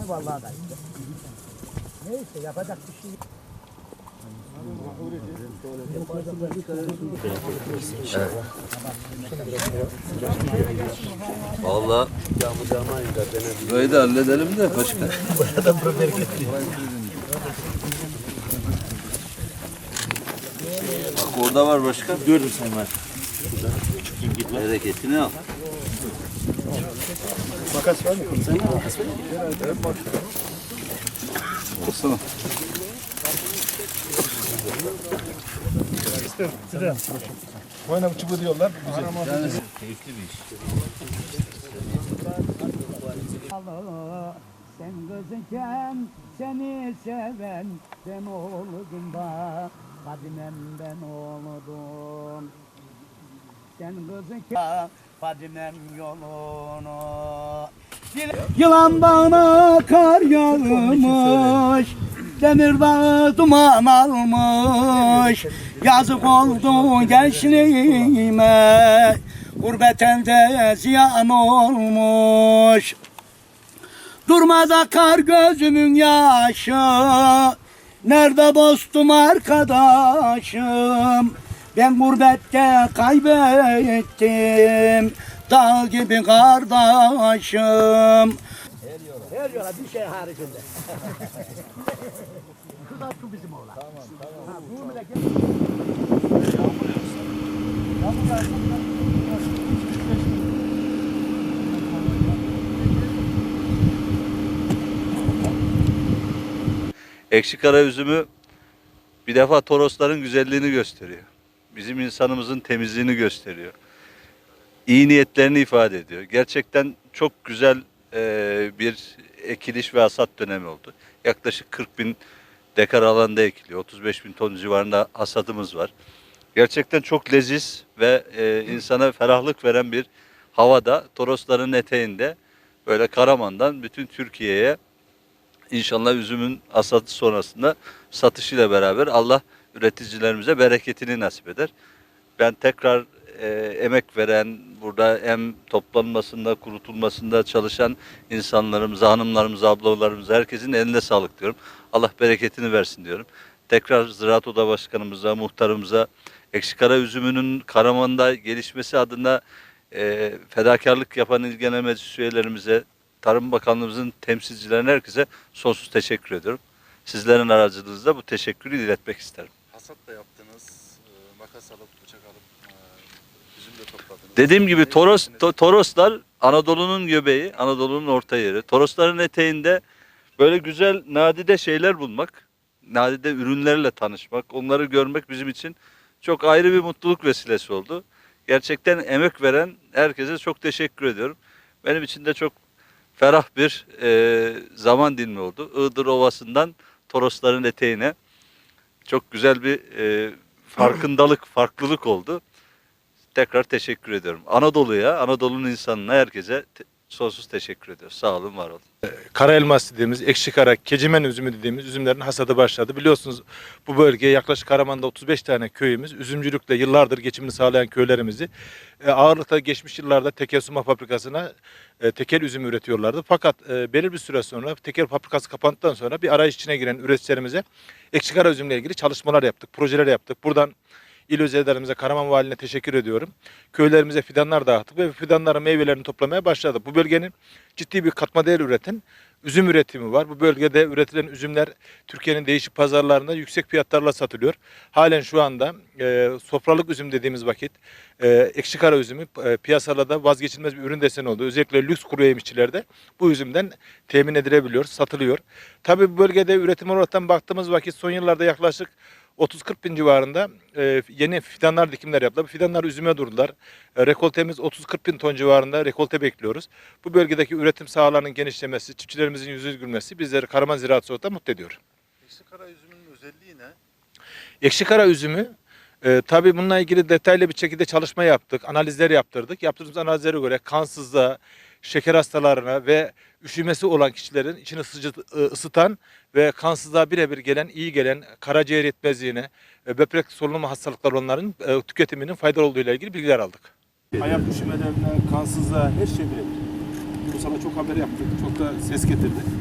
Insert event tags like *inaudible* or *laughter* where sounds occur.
Ha vallahi da işte. Neyse yapacak bir şey yok. Valla burayı da halledelim de başka. *laughs* Bak orada var başka. Gördüm sen var. Bereketini al. Makas var mı? Sen de makas var mı? Olsun. Boyuna çubuğu diyorlar. Güzel. Keyifli bir iş. Allah, Sen gözüken seni seven ben oldum da Fadimem ben oldum Sen gözüken Fadimem yolunu. Yılan bağına kar yağmış Demir dağı duman almış. Yazık oldu gençliğime Gurbet elde ziyan olmuş. Durmaz akar gözümün yaşı Nerede dostum arkadaşım Ben gurbette kaybettim. Dağ gibi kardeşim. Her yola bir şey haricinde. Şu da şu bizim oğlan. Tamam tamam. ha, bu mu da Ekşi kara üzümü bir defa Torosların güzelliğini gösteriyor. Bizim insanımızın temizliğini gösteriyor. İyi niyetlerini ifade ediyor. Gerçekten çok güzel e, bir ekiliş ve hasat dönemi oldu. Yaklaşık 40 bin dekar alanda ekiliyor. 35 bin ton civarında hasadımız var. Gerçekten çok leziz ve e, insana ferahlık veren bir havada Torosların eteğinde böyle Karaman'dan bütün Türkiye'ye İnşallah üzümün hasadı sonrasında satışıyla beraber Allah üreticilerimize bereketini nasip eder. Ben tekrar e, emek veren, burada hem toplanmasında, kurutulmasında çalışan insanlarımıza, hanımlarımıza, ablalarımıza, herkesin eline sağlık diyorum. Allah bereketini versin diyorum. Tekrar Ziraat Oda Başkanımıza, muhtarımıza, Ekşikara üzümünün Karaman'da gelişmesi adına e, fedakarlık yapan il genel meclis üyelerimize, Tarım Bakanlığımızın temsilcilerine herkese sonsuz teşekkür ediyorum. Sizlerin aracılığınızda bu teşekkürü iletmek isterim. Hasat da yaptınız, e, makas alıp bıçak alıp e, üzüm de topladınız. Dediğim gibi Toros? To- Toroslar Anadolu'nun göbeği, Anadolu'nun orta yeri. Torosların eteğinde böyle güzel nadide şeyler bulmak, nadide ürünlerle tanışmak, onları görmek bizim için çok ayrı bir mutluluk vesilesi oldu. Gerçekten emek veren herkese çok teşekkür ediyorum. Benim için de çok ferah bir e, zaman dilimi oldu. Iğdır Ovası'ndan Torosların eteğine çok güzel bir e, farkındalık, farklılık oldu. Tekrar teşekkür ediyorum. Anadolu'ya, Anadolu'nun insanına, herkese sonsuz teşekkür ediyoruz. Sağ olun, var olun. Kara elmas dediğimiz, ekşi kara, kecimen üzümü dediğimiz üzümlerin hasadı başladı. Biliyorsunuz bu bölgeye yaklaşık Karaman'da 35 tane köyümüz, üzümcülükle yıllardır geçimini sağlayan köylerimizi e, ağırlıkta geçmiş yıllarda tekel suma fabrikasına e, tekel üzümü üretiyorlardı. Fakat e, belirli bir süre sonra tekel fabrikası kapandıktan sonra bir arayış içine giren üreticilerimize ekşi kara üzümle ilgili çalışmalar yaptık, projeler yaptık. Buradan il özellerimize, Karaman Valiliğine teşekkür ediyorum. Köylerimize fidanlar dağıttık ve fidanların meyvelerini toplamaya başladık. Bu bölgenin ciddi bir katma değer üreten üzüm üretimi var. Bu bölgede üretilen üzümler Türkiye'nin değişik pazarlarında yüksek fiyatlarla satılıyor. Halen şu anda e, sofralık üzüm dediğimiz vakit e, ekşi kara üzümü e, piyasalarda vazgeçilmez bir ürün deseni oldu. Özellikle lüks kuru yemişçilerde bu üzümden temin edilebiliyor, satılıyor. Tabii bu bölgede üretim olaraktan baktığımız vakit son yıllarda yaklaşık 30-40 bin civarında e, yeni fidanlar dikimler yaptılar. Fidanlar üzüme durdular. E, rekoltemiz 30-40 bin ton civarında rekolte bekliyoruz. Bu bölgedeki üretim sahalarının genişlemesi, çiftçilerimizin yüzü gülmesi bizleri Karaman Ziraat Soğuk'ta mutlu ediyor. Ekşi kara üzümünün özelliği ne? Ekşi kara üzümü e, tabii bununla ilgili detaylı bir şekilde çalışma yaptık, analizler yaptırdık. Yaptığımız analizlere göre kansızlığa, şeker hastalarına ve üşümesi olan kişilerin içini sıcı, e, ısıtan ve kansızlığa birebir gelen, iyi gelen karaciğer yetmezliğine, e, böbrek solunum hastalıkları onların e, tüketiminin faydalı olduğu ile ilgili bilgiler aldık. Ayak üşümelerine, kansızlığa her şey birebir. Bu sana çok haber yaptık, çok da ses getirdi.